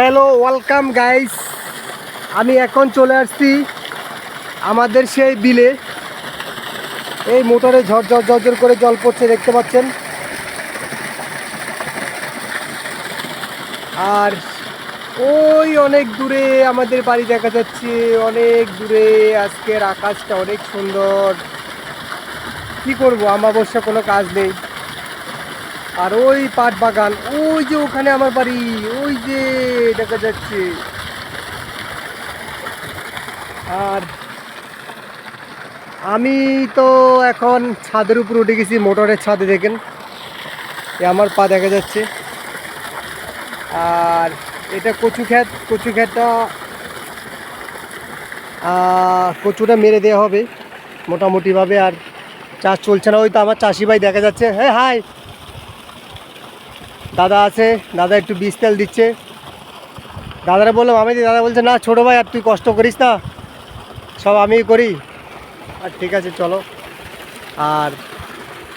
Hello welcome guys আমি এখন চলে আসছি আমাদের সেই বিলে। এই মোটরে ঝরঝর ঝরঝর করে জল পড়ছে, দেখতে পাচ্ছেন? আর ওই অনেক দূরে আমাদের বাড়ি দেখা যাচ্ছে, অনেক দূরে। আজকের আকাশটা অনেক সুন্দর। কি করব আমাবস্যা কোনো কাজ নেই। আর ওই পাট বাগান, ওই যে ওখানে আমার বাড়ি, ওই যে দেখা যাচ্ছে আর আমি তো এখন ছাদের উপর উঠে গেছি মোটরের ছাদে দেখেন। আমার পা দেখা যাচ্ছে। আর এটা কচু ক্ষেত কচু আহ, কচুটা মেরে দেওয়া হবে মোটামুটিভাবে। আর চাষ চলছে না ওই তো আমার চাষি ভাই দেখা যাচ্ছে। হ্যাঁ হাই! দাদা আছে দাদা একটু বীজ তেল দিচ্ছে। দাদারা বললাম আমি দাদা বলছে, না, ছোটো ভাই, আর তুই কষ্ট করিস না। সব আমিই করি। আর ঠিক আছে, চলো। আর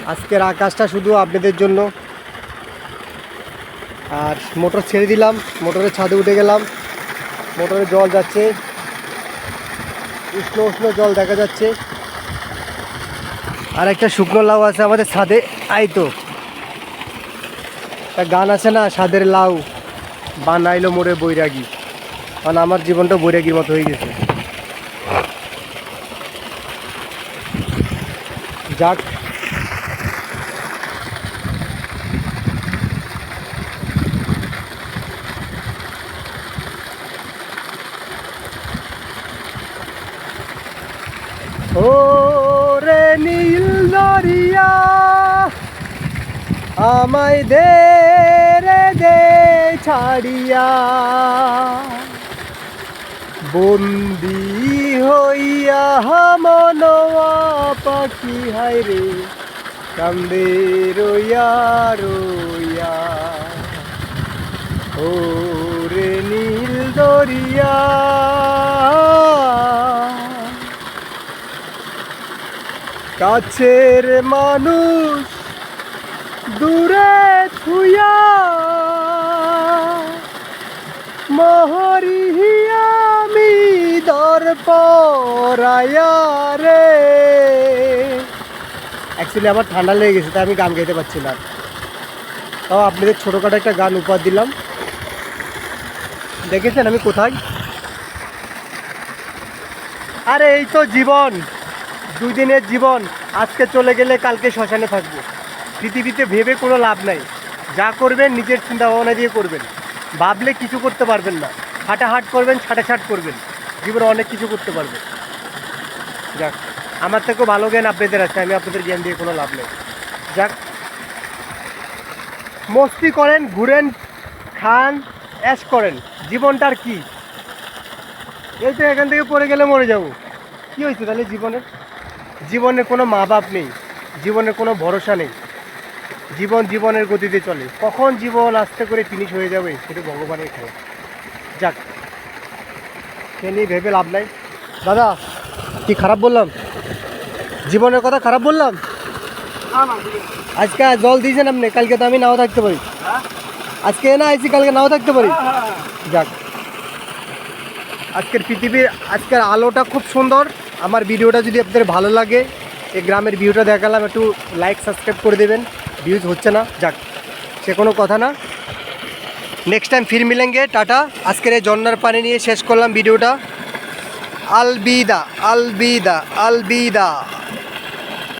আজকের আকাশটা শুধু আপনাদের জন্য। আর মোটর ছেড়ে দিলাম, মোটরের ছাদে উঠে গেলাম। মোটরে জল যাচ্ছে। উষ্ণ উষ্ণ জল দেখা যাচ্ছে। আর একটা শুকনো লাউ আছে আমাদের ছাদে, আই তো। একটা গান আছে না, ছাদের লাউ বানাইলো মোরে বৈরাগী। কারণ আমার জীবনটা বৈরাগীর মতো হয়ে গেছে। যাক। ও রে নীল দরিয়া আমায় দে রে ছাড়িয়া বন্দি হইয়া মনোয়া পাখি, হায় রে, কান্দে রইয়া রইয়া। ও রে নীল দরিয়া। কাছের মানুষ দূরে থুয়া অ্যাকচুয়ালি আমার ঠান্ডা লেগে গেছে, তাই আমি গান গাইতে পারছি না। তাও আপনাদের ছোটোখাটো একটা গান উপহার দিলাম। দেখেছেন আমি কোথায়? আরে এই তো জীবন দুই দিনের জীবন। আজকে চলে গেলে কালকে শ্মশানে থাকব। পৃথিবীতে ভেবে কোনো লাভ নাই। যা করবেন নিজের চিন্তা ভাবনা দিয়ে করবেন। ভাবলে কিছু করতে পারবেন না। হাঁটাহাট করবেন, ছাটাছাট করবেন। জীবনে অনেক কিছু করতে পারবে। যাক, আমার থেকেও ভালো জ্ঞান আপনাদের আছে, আমি আপনাদের জ্ঞান দিয়ে কোনো লাভ নেই। যাক, মস্তি করেন, ঘুরেন, খান, অ্যাশ করেন, জীবনটার কি? এই তো এখান থেকে পড়ে গেলে মরে যাব। কি হয়েছে তাহলে জীবনের জীবনে কোনো মা বাপ নেই, জীবনে কোনো ভরসা নেই। জীবন জীবনের গতিতে চলে। কখন জীবন আস্তে করে ফিনিশ হয়ে যাবে, সেটা ভগবানের খেয়ে যাক সে নিয়ে ভেবে লাভ নাই। দাদা, কি খারাপ বললাম? জীবনের কথা খারাপ বললাম? আজকে জল দিয়েছেন আপনি, কালকে তো আমি নাও থাকতে পারি। আজকে না আইসি কালকে নাও থাকতে পারি। যাক। আজকের পৃথিবীর, আজকের আলোটা খুব সুন্দর। আমার ভিডিওটা যদি আপনাদের ভালো লাগে, এই গ্রামের ভিউটা দেখালাম, একটু লাইক সাবস্ক্রাইব করে দেবেন। ভিউজ হচ্ছে না। যাক, সে কোনো কথা না। নেক্সট টাইম ফির মিলেঙ্গে, টাটা। আজকের এই জন্নার পানি নিয়ে শেষ করলাম ভিডিওটা। আলবিদা আলবিদা আলবিদা।